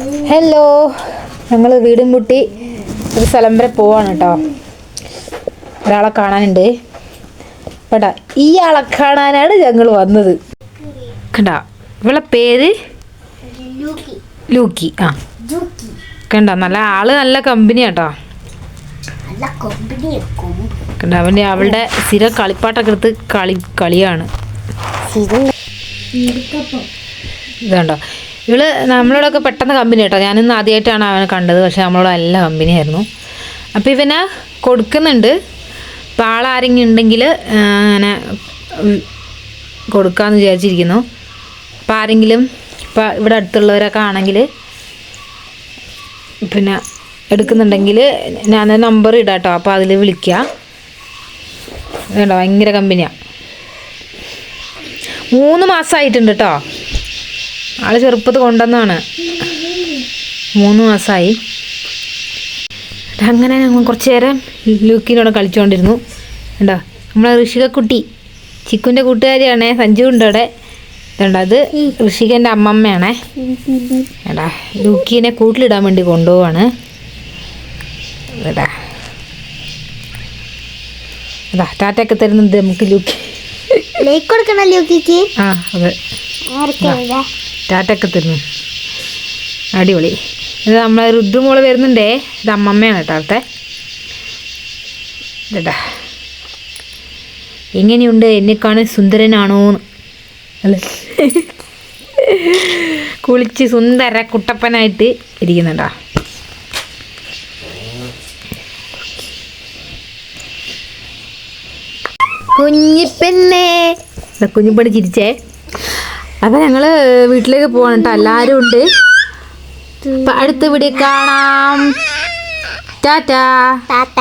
Hello ഞങ്ങൾ വീടും മുട്ടി ഒരു സ്ഥലം വരെ പോവാണ് കേട്ടോ ഒരാളെ കാണാനുണ്ട്. കേട്ടാ ഈ ആളെ കാണാനാണ് ഞങ്ങൾ വന്നത്. കണ്ട ഇവളെ പേര്? ലൂക്കി. ആ. കണ്ട നല്ല ആൾ നല്ല കമ്പനി കേട്ടോ കണ്ട അവന്റെ അവളുടെ സ്ഥിര കളിപ്പാട്ടൊക്കെ എടുത്ത് കളി കളിയാണ്. ഇതുണ്ടോ. ഇവൾ നമ്മളോടൊക്കെ പെട്ടെന്ന് കമ്പനി കേട്ടോ. ഞാനിന്ന് ആദ്യമായിട്ടാണ് അവനെ കണ്ടത്. പക്ഷെ നമ്മളോട് നല്ല കമ്പനി ആയിരുന്നു അപ്പോൾ ഇവനെ കൊടുക്കുന്നുണ്ട്. അപ്പോൾ ആളാരെങ്കിലും ഉണ്ടെങ്കിൽ അങ്ങനെ കൊടുക്കാമെന്ന് വിചാരിച്ചിരിക്കുന്നു. അപ്പോൾ ആരെങ്കിലും ഇപ്പോൾ ഇവിടെ അടുത്തുള്ളവരൊക്കെ ആണെങ്കിൽ പിന്നെ എടുക്കുന്നുണ്ടെങ്കിൽ ഞാൻ നമ്പർ ഇടാം കേട്ടോ. അപ്പോൾ അതിൽ വിളിക്കുക വേണ്ട ഭയങ്കര കമ്പനിയാണ് മൂന്ന് മാസമായിട്ടുണ്ട് കേട്ടോ. ആൾ ചെറുപ്പത്ത് കൊണ്ടുവന്നാണ് മൂന്ന് മാസമായി അങ്ങനെ ഞങ്ങൾ കുറച്ച് നേരം ലൂക്കിനോട് കളിച്ചുകൊണ്ടിരുന്നു. കണ്ടോ? നമ്മളെ ഋഷികക്കുട്ടി ചിക്കുന്റെ കൂട്ടുകാരിയാണേ സഞ്ജു ഉണ്ട് അവിടെ. ഇതുണ്ട് അത് ഋഷികന്റെ അമ്മമ്മയാണേ. എടാ ലൂക്കിനെ കൂട്ടിലിടാൻ വേണ്ടി കൊണ്ടുപോവാണ്. എടാ. അതാ ടാറ്റയൊക്കെ തരുന്നുണ്ട് നമുക്ക് ലൂക്കി ലൈക്ക് കൊടുക്കണം ലുക്കിക്ക്? ആ അതെ. ടാറ്റൊക്കെ തരുന്നു. അടിപൊളി. ഇത് നമ്മളെ രുദ്രമോൾ വരുന്നുണ്ടേ. ഇത് അമ്മമ്മയാണ് കേട്ടോ അവിടുത്തെ. ഇതാ എങ്ങനെയുണ്ട്? എന്നെക്കാണ് സുന്ദരനാണോ അല്ല? കുളിച്ച് സുന്ദര കുട്ടപ്പനായിട്ട് ഇരിക്കുന്നുണ്ടോ? കുഞ്ഞിപ്പെണ്ണേ. ദാ കുഞ്ഞിപ്പണി ചിരിച്ചേ. അപ്പൊ ഞങ്ങൾ വീട്ടിലേക്ക് പോകണം കേട്ടോ എല്ലാരും ഉണ്ട്. അടുത്ത് അടുത്ത വീഡിയോ കാണാം. ടാറ്റാ. താത്ത